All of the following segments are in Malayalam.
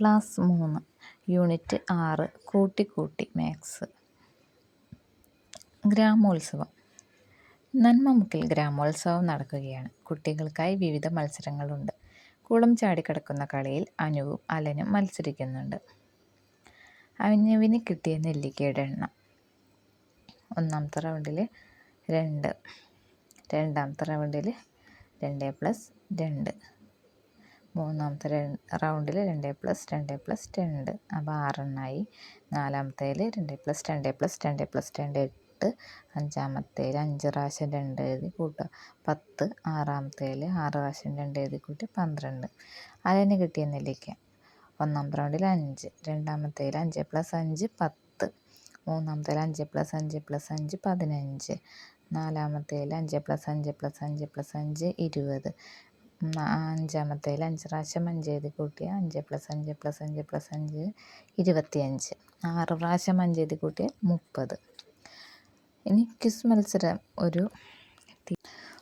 ക്ലാസ് മൂന്ന് യൂണിറ്റ് ആറ് കൂട്ടിക്കൂട്ടി മാത്സ്. ഗ്രാമോത്സവം. നന്മമുക്കിൽ ഗ്രാമോത്സവം നടക്കുകയാണ്. കുട്ടികൾക്കായി വിവിധ മത്സരങ്ങളുണ്ട്. കുളം ചാടിക്കിടക്കുന്ന കളിയിൽ അനുവും അലനും മത്സരിക്കുന്നുണ്ട്. അനുവിന് കിട്ടിയ നെല്ലിക്കയുടെ എണ്ണം. ഒന്നാമത്തെ റൗണ്ടിൽ രണ്ട്. രണ്ടാമത്തെ റൗണ്ടിൽ രണ്ട് പ്ലസ് രണ്ട്. മൂന്നാമത്തെ റൗണ്ടിൽ രണ്ട് പ്ലസ് രണ്ട് പ്ലസ് രണ്ട് അപ്പോൾ ആറെണ്ണമായി നാലാമത്തേൽ രണ്ട് പ്ലസ് രണ്ട് പ്ലസ് രണ്ട് പ്ലസ് രണ്ട് എട്ട്. അഞ്ചാമത്തേൽ അഞ്ച് പ്രാവശ്യം രണ്ട് എഴുതി കൂട്ടുക. പത്ത് ആറാമത്തേൽ ആറ് പ്രാവശ്യം രണ്ട് എഴുതി കൂട്ടി പന്ത്രണ്ട്. അതിന് കിട്ടിയ നെല്ലിക്ക ഒന്നാമത്തെ റൗണ്ടിൽ അഞ്ച് രണ്ടാമത്തേൽ അഞ്ച് പ്ലസ് അഞ്ച് പത്ത്. മൂന്നാമത്തേൽ അഞ്ച് പ്ലസ് അഞ്ച് പ്ലസ് അഞ്ച് പതിനഞ്ച്. നാലാമത്തേൽ അഞ്ച് പ്ലസ് അഞ്ച് പ്ലസ് അഞ്ച് പ്ലസ് അഞ്ച് ഇരുപത്. അഞ്ചാമത്തേൽ അഞ്ച് പ്രാവശ്യം അഞ്ച് എഴുതി കൂട്ടിയ അഞ്ച് പ്ലസ് അഞ്ച് പ്ലസ് അഞ്ച് പ്ലസ് അഞ്ച് ഇരുപത്തിയഞ്ച് ആറ് പ്രാവശ്യം അഞ്ച് എഴുതി കൂട്ടിയ മുപ്പത്. ഇനി ക്വിസ് മത്സരം ഒരു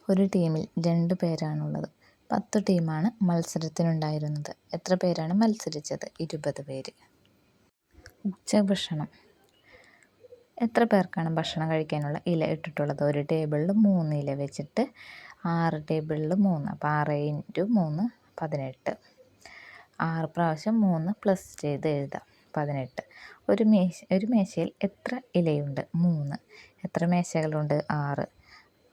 ഒരു ടീമിൽ രണ്ട് പേരാണുള്ളത്. പത്ത് ടീമാണ് മത്സരത്തിനുണ്ടായിരുന്നത്. എത്ര പേരാണ് മത്സരിച്ചത്? ഇരുപത് പേര്. ഉച്ചഭക്ഷണം. എത്ര പേർക്കാണ് ഭക്ഷണം കഴിക്കാനുള്ള ഇല ഇട്ടിട്ടുള്ളത്? ഒരു ടേബിളിൽ മൂന്ന് ഇല വെച്ചിട്ട് ആറ് ടേബിളിൽ മൂന്ന്. അപ്പോൾ ആറ് ഇന്റു മൂന്ന് പതിനെട്ട്. ആറ് പ്രാവശ്യം മൂന്ന് പ്ലസ് ചെയ്ത് എഴുതാം. പതിനെട്ട്. ഒരു മേശ ഒരു മേശയിൽ എത്ര ഇലയുണ്ട്? മൂന്ന്. എത്ര മേശകളുണ്ട്? ആറ്.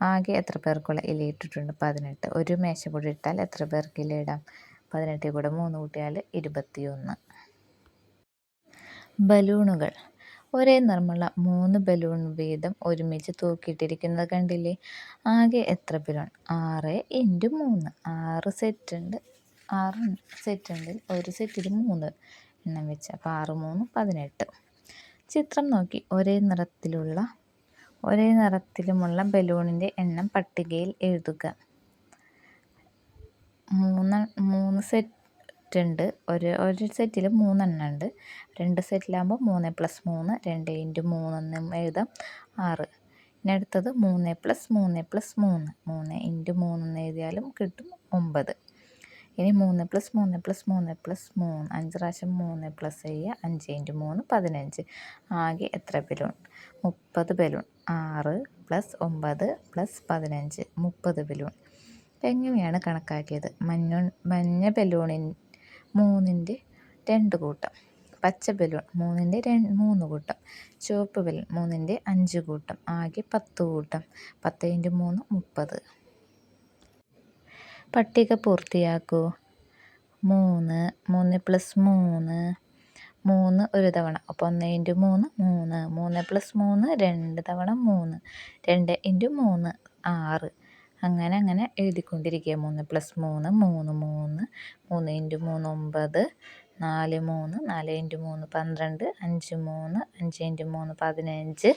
ആകെ എത്ര പേർക്കുള്ള ഇല ഇട്ടിട്ടുണ്ട്? പതിനെട്ട്. ഒരു മേശ കൂടി ഇട്ടാൽ എത്ര പേർക്ക് ഇല ഇടാം? പതിനെട്ടിൽ കൂടെ മൂന്ന് കൂട്ടിയാൽ ഇരുപത്തിയൊന്ന്. ബലൂണുകൾ. ഒരേ നിറമുള്ള മൂന്ന് ബലൂൺ വീതം ഒരുമിച്ച് തൂക്കിയിട്ടിരിക്കുന്നത് കണ്ടില്ലേ? ആകെ എത്ര ബലൂൺ? ആറ് ഇന്റു മൂന്ന്. ആറ് സെറ്റ് ഉണ്ട്. ആറ് സെറ്റ് ഉണ്ട്. ഒരു സെറ്റിൽ മൂന്ന് എണ്ണം വെച്ച്. അപ്പോൾ ആറ് മൂന്ന് പതിനെട്ട്. ചിത്രം നോക്കി. ഒരേ നിറത്തിലുള്ള ഒരേ നിറത്തിലുമുള്ള ബലൂണിന്റെ എണ്ണം പട്ടികയിൽ എഴുതുക. മൂന്ന് മൂന്ന് സെറ്റ് ഉണ്ട് ഒരു ഒരു സെറ്റിൽ മൂന്നെണ്ണം ഉണ്ട്. രണ്ട് സെറ്റിലാകുമ്പോൾ മൂന്ന് പ്ലസ് മൂന്ന് രണ്ട് ഇന്റു മൂന്നെന്നും എഴുതാം. ആറ്. ഇനി അടുത്തത് മൂന്ന് പ്ലസ് മൂന്ന് പ്ലസ് മൂന്ന്. മൂന്ന് ഇന്റു മൂന്നെന്ന് എഴുതിയാലും കിട്ടും ഒമ്പത്. ഇനി മൂന്ന് പ്ലസ് മൂന്ന് പ്ലസ് മൂന്ന് പ്ലസ് മൂന്ന്. അഞ്ച് പ്രാവശ്യം മൂന്ന് പ്ലസ് ചെയ്യുക. അഞ്ച് ഇന്റു മൂന്ന് പതിനഞ്ച്. ആകെ എത്ര ബലൂൺ? മുപ്പത് ബലൂൺ. ആറ് പ്ലസ് ഒമ്പത് പ്ലസ് പതിനഞ്ച്. മുപ്പത് ബലൂൺ. എങ്ങനെയാണ് കണക്കാക്കിയത്? മഞ്ഞ മഞ്ഞ ബലൂണിൻ മൂന്നിന്റെ രണ്ട് കൂട്ടം. പച്ച ബലൂൺ മൂന്നിന്റെ രണ്ട് മൂന്ന് കൂട്ടം. ചുവപ്പ് ബലൂൺ മൂന്നിന്റെ അഞ്ച് കൂട്ടം. ആകെ പത്ത് കൂട്ടം. പത്ത് ഇന്റു മൂന്ന് മുപ്പത്. പട്ടിക പൂർത്തിയാക്കൂ. മൂന്ന് മൂന്ന് പ്ലസ് മൂന്ന്. മൂന്ന് ഒരു തവണ. അപ്പോൾ ഒന്ന് ഇന്റു മൂന്ന് മൂന്ന്. മൂന്ന് പ്ലസ് മൂന്ന് രണ്ട് തവണ മൂന്ന്. രണ്ട് ഇന്റു മൂന്ന് ആറ്. അങ്ങനെ അങ്ങനെ എഴുതിക്കൊണ്ടിരിക്കുക. മൂന്ന് പ്ലസ് മൂന്ന് മൂന്ന് മൂന്ന് മൂന്ന് ഇന്റു മൂന്ന് ഒമ്പത് നാല് മൂന്ന് നാല് ഇന്റു മൂന്ന് പന്ത്രണ്ട് അഞ്ച് മൂന്ന് അഞ്ച് ഇന്റു മൂന്ന് പതിനഞ്ച്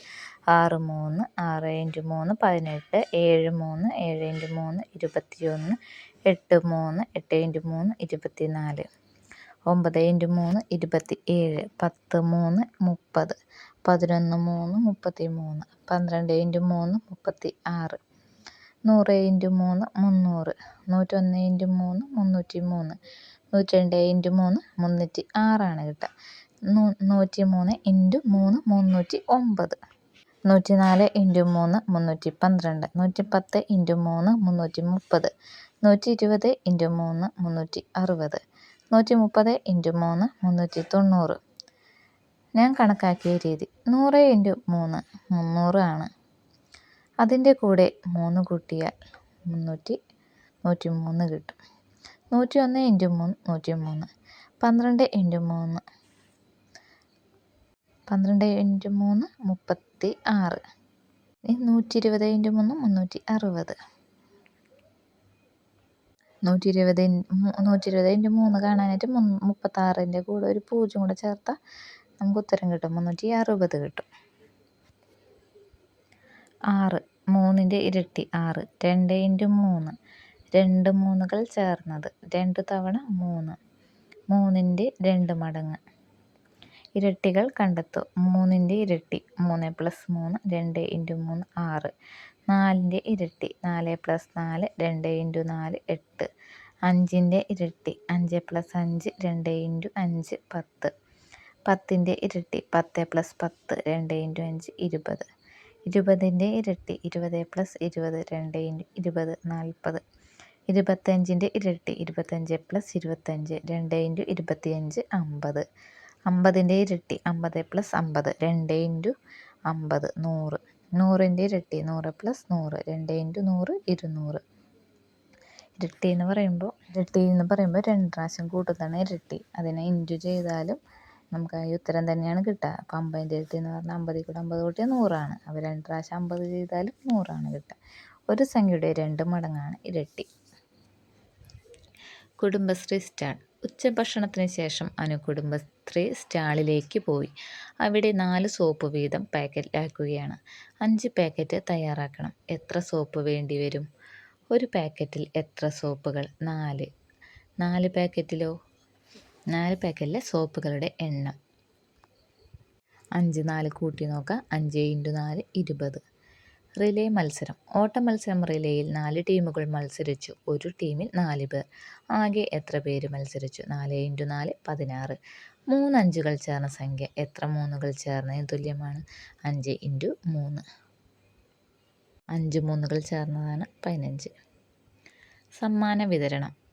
ആറ് മൂന്ന് ആറ് ഇന്റു മൂന്ന് പതിനെട്ട് ഏഴ് മൂന്ന് ഏഴ് ഇന്റു മൂന്ന് ഇരുപത്തിയൊന്ന് എട്ട് മൂന്ന് എട്ട് ഇന്റു മൂന്ന് ഇരുപത്തി നാല് ഒമ്പത് ഇന്റു മൂന്ന് ഇരുപത്തി ഏഴ് പത്ത് മൂന്ന് മുപ്പത് പതിനൊന്ന് മൂന്ന് മുപ്പത്തി മൂന്ന് പന്ത്രണ്ട് ഇന്റു മൂന്ന് മുപ്പത്തി ആറ് നൂറ് ഇന്റു മൂന്ന് മുന്നൂറ്. നൂറ്റൊന്ന് ഇന്റു മൂന്ന് മുന്നൂറ്റി മൂന്ന്. നൂറ്റി രണ്ട് ഇന്റു മൂന്ന് മുന്നൂറ്റി ആറാണ് കിട്ടുക നൂറ്റി മൂന്ന് ഇന്റു മൂന്ന് മുന്നൂറ്റി ഒമ്പത്. നൂറ്റി നാല് ഇന്റു മൂന്ന് മുന്നൂറ്റി പന്ത്രണ്ട്. നൂറ്റി പത്ത് ഇന്റു മൂന്ന് മുന്നൂറ്റി മുപ്പത്. നൂറ്റി ഇരുപത് ഇന്റു മൂന്ന് മുന്നൂറ്റി അറുപത്. നൂറ്റി മുപ്പത് ഇന്റു മൂന്ന് മുന്നൂറ്റി തൊണ്ണൂറ്. ഞാൻ കണക്കാക്കിയ രീതി നൂറ് ഇന്റു മൂന്ന് മുന്നൂറ് ആണ്. അതിന്റെ കൂടെ മൂന്ന് കൂട്ടിയാൽ മുന്നൂറ്റി നൂറ്റി മൂന്ന് കിട്ടും. നൂറ്റി ഒന്ന് ഇന്റു മൂന്ന് നൂറ്റി മൂന്ന്. പന്ത്രണ്ട് ഇന്റു മൂന്ന്. പന്ത്രണ്ട് ഇന്റു മൂന്ന് മുപ്പത്തി ആറ്. നൂറ്റി ഇരുപത് ഇന്റു മൂന്ന് മുന്നൂറ്റി അറുപത്. നൂറ്റി ഇരുപത് നൂറ്റി ഇരുപത് ഇന്റു മൂന്ന് കാണാനായിട്ട് മുപ്പത്താറിന്റെ കൂടെ ഒരു പൂജ്യം കൂടെ ചേർത്താൽ നമുക്ക് ഉത്തരം കിട്ടും. മുന്നൂറ്റി അറുപത് കിട്ടും. ആറ്. മൂന്നിന്റെ ഇരട്ടി ആറ്. രണ്ട് ഇന്റു മൂന്ന്. രണ്ട് മൂന്നുകൾ ചേർന്നത്. രണ്ട് തവണ മൂന്ന്. മൂന്നിന്റെ രണ്ട് മടങ്ങ്. ഇരട്ടികൾ കണ്ടെത്തും. മൂന്നിന്റെ ഇരട്ടി മൂന്ന് പ്ലസ് മൂന്ന് രണ്ട് ഇന്റു മൂന്ന് ആറ്. നാലിന്റെ ഇരട്ടി നാല് പ്ലസ് നാല് രണ്ട് ഇന്റു നാല് എട്ട്. അഞ്ചിന്റെ ഇരട്ടി അഞ്ച് പ്ലസ് അഞ്ച് രണ്ട് ഇന്റു അഞ്ച് പത്ത്. പത്തിന്റെ ഇരട്ടി പത്ത് പ്ലസ് പത്ത് രണ്ട് ഇന്റു അഞ്ച് ഇരുപത്. ഇരുപതിന്റെ ഇരട്ടി ഇരുപത് പ്ലസ് ഇരുപത് രണ്ട് ഇന്റു ഇരുപത് നാൽപ്പത്. ഇരുപത്തഞ്ചിന്റെ ഇരട്ടി ഇരുപത്തഞ്ച് പ്ലസ് ഇരുപത്തഞ്ച് രണ്ട് ഇന്റു ഇരുപത്തിയഞ്ച് അമ്പത്. അമ്പതിന്റെ ഇരട്ടി അമ്പത് പ്ലസ് അമ്പത് രണ്ട് ഇന്റു അമ്പത് നൂറ്. നൂറിന്റെ ഇരട്ടി നൂറ് പ്ലസ് നൂറ് രണ്ട് ഇന്റു നൂറ് ഇരുന്നൂറ്. ഇരട്ടി എന്ന് പറയുമ്പോൾ ഇരട്ടി എന്ന് പറയുമ്പോൾ രണ്ട് പ്രാവശ്യം കൂട്ടുന്നതാണ് ഇരട്ടി. അതിനെ ഇന്റു ചെയ്താലും നമുക്ക് ഈ ഉത്തരം തന്നെയാണ് കിട്ടുക. അപ്പം അമ്പതിന്റെ ഇരട്ടി എന്ന് പറഞ്ഞാൽ അമ്പതിൽ കൂടെ അമ്പത് കൂട്ടിയാൽ നൂറാണ്. അപ്പോൾ രണ്ട് പ്രാവശ്യം അമ്പത് ചെയ്താലും നൂറാണ് കിട്ടുക. ഒരു സംഖ്യയുടെ രണ്ട് മടങ്ങാണ് ഇരട്ടി. കുടുംബശ്രീ സ്റ്റാൾ. ഉച്ചഭക്ഷണത്തിന് ശേഷം അനു കുടുംബശ്രീ സ്റ്റാളിലേക്ക് പോയി. അവിടെ നാല് സോപ്പ് വീതം പാക്കറ്റിലാക്കുകയാണ് അഞ്ച് പാക്കറ്റ് തയ്യാറാക്കണം. എത്ര സോപ്പ് വേണ്ടി വരും? ഒരു പാക്കറ്റിൽ എത്ര സോപ്പുകൾ? നാല്. നാല് പാക്കറ്റിലോ? നാല് പാക്കറ്റിലെ സോപ്പുകളുടെ എണ്ണം. അഞ്ച് നാല് കൂട്ടി നോക്കാം. അഞ്ച് ഇന്റു നാല് ഇരുപത്. റിലേ മത്സരം. ഓട്ട മത്സരം റിലേയിൽ നാല് ടീമുകൾ മത്സരിച്ചു. ഒരു ടീമിൽ നാല് പേർ. ആകെ എത്ര പേര് മത്സരിച്ചു? നാല് ഇന്റു നാല് പതിനാറ്. മൂന്ന് അഞ്ചുകൾ ചേർന്ന സംഖ്യ എത്ര മൂന്നുകൾ ചേർന്നതിന് തുല്യമാണ്? അഞ്ച് ഇന്റു മൂന്ന്. അഞ്ച് മൂന്നുകൾ ചേർന്നതാണ് പതിനഞ്ച്. സമ്മാന വിതരണം.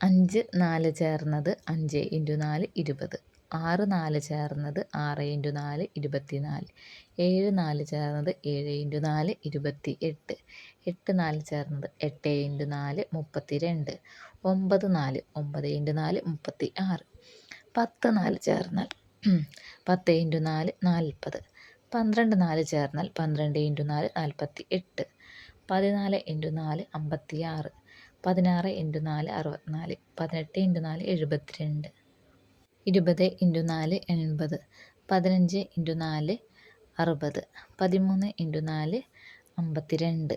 അഞ്ച് നാല് ചേർന്നത് അഞ്ച് ഇന്റു നാല് ഇരുപത്. ആറ് നാല് ചേർന്നത് ആറ് ഇന്റു നാല് ഇരുപത്തി നാല് ഏഴ് നാല് ചേർന്നത് ഏഴ് ഇന്റു നാല് ഇരുപത്തി എട്ട് എട്ട് നാല് ചേർന്നത് എട്ട് ഇന്റു നാല് മുപ്പത്തി രണ്ട് ഒമ്പത് നാല് ഒമ്പത് ഇന്റു നാല് മുപ്പത്തി ആറ് പത്ത് നാല് ചേർന്നാൽ പത്ത് ഇന്റു നാല് നാൽപ്പത്. പന്ത്രണ്ട് നാല് ചേർന്നാൽ പന്ത്രണ്ട് ഇന്റു നാല് നാൽപ്പത്തി എട്ട് പതിനാല് ഇന്റു നാല് അമ്പത്തി ആറ് പതിനാറ് ഇന്റു നാല് അറുപത്തിനാല് പതിനെട്ട് ഇന്റു നാല് എഴുപത്തിരണ്ട് ഇരുപത് ഇന്റു നാല് എൺപത് പതിനഞ്ച് ഇന്റു നാല് അറുപത് പതിമൂന്ന് ഇന്റു നാല് അമ്പത്തി രണ്ട്